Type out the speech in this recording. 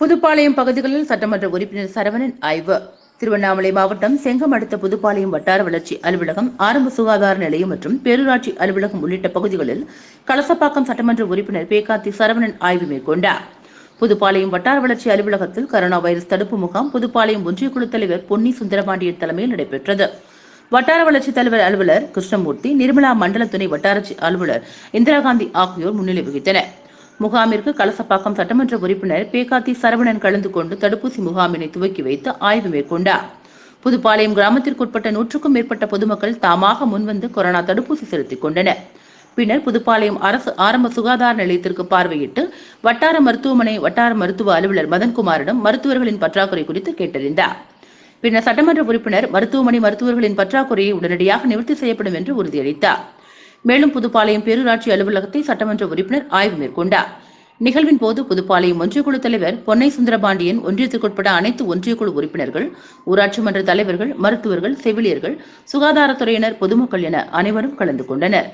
புதுப்பாளையம் பகுதிகளில் சட்டமன்ற உறுப்பினர் சரவணன் ஆய்வு. திருவண்ணாமலை மாவட்டம் செங்கம் அடுத்த புதுப்பாளையம் வட்டார வளர்ச்சி அலுவலகம் ஆரம்ப சுகாதார நிலையம் மற்றும் பேரூராட்சி அலுவலகம் உள்ளிட்ட பகுதிகளில் கலசப்பாக்கம் சட்டமன்ற உறுப்பினர் பேகாத்தி சரவணன் ஆய்வு மேற்கொண்டார். புதுப்பாளையம் வட்டார வளர்ச்சி அலுவலகத்தில் கரோனா வைரஸ் தடுப்பு முகாம் புதுப்பாளையம் ஒன்றியக்குழு தலைவர் பொன்னி சுந்தரபாண்டியன் தலைமையில் நடைபெற்றது. வட்டார வளர்ச்சி தலைவர் அலுவலர் கிருஷ்ணமூர்த்தி நிர்மலா மண்டல துணை வட்டாரச்சி அலுவலர் இந்திரா காந்தி ஆகியோர் முன்னிலை வகித்தனர். முகாமிற்கு கலசப்பாக்கம் சட்டமன்ற உறுப்பினர் பேகாத்தி சரவணன் கலந்து கொண்டு தடுப்பூசி முகாமினை துவக்கி வைத்து ஆய்வு மேற்கொண்டார். புதுப்பாளையம் கிராமத்திற்குட்பட்ட நூற்றுக்கும் மேற்பட்ட பொதுமக்கள் தாமாக முன்வந்து கொரோனா தடுப்பூசி செலுத்திக் கொண்டனர். பின்னர் புதுப்பாளையம் அரசு ஆரம்ப சுகாதார நிலையத்திற்கு பார்வையிட்டு வட்டார மருத்துவமனை வட்டார மருத்துவ அலுவலர் மதன்குமாரிடம் மருத்துவர்களின் பற்றாக்குறை குறித்து கேட்டறிந்தார். பின்னர் சட்டமன்ற உறுப்பினர் மருத்துவமனை மருத்துவர்களின் பற்றாக்குறையை உடனடியாக நிவர்த்தி செய்யப்படும் என்று உறுதியளித்தார். மேலும் புதுப்பாளையம் பேரூராட்சி அலுவலகத்தை சட்டமன்ற உறுப்பினர் ஆய்வு மேற்கொண்டார். நிகழ்வின் போது புதுப்பாளையம் ஒன்றியக்குழு தலைவர் பொன்னை சுந்தரபாண்டியன் ஒன்றியத்திற்குட்பட அனைத்து ஒன்றியக்குழு உறுப்பினர்கள் ஊராட்சி மன்ற தலைவர்கள் மருத்துவர்கள் செவிலியர்கள் சுகாதாரத்துறையினர் பொதுமக்கள் என அனைவரும் கலந்து கொண்டனர்.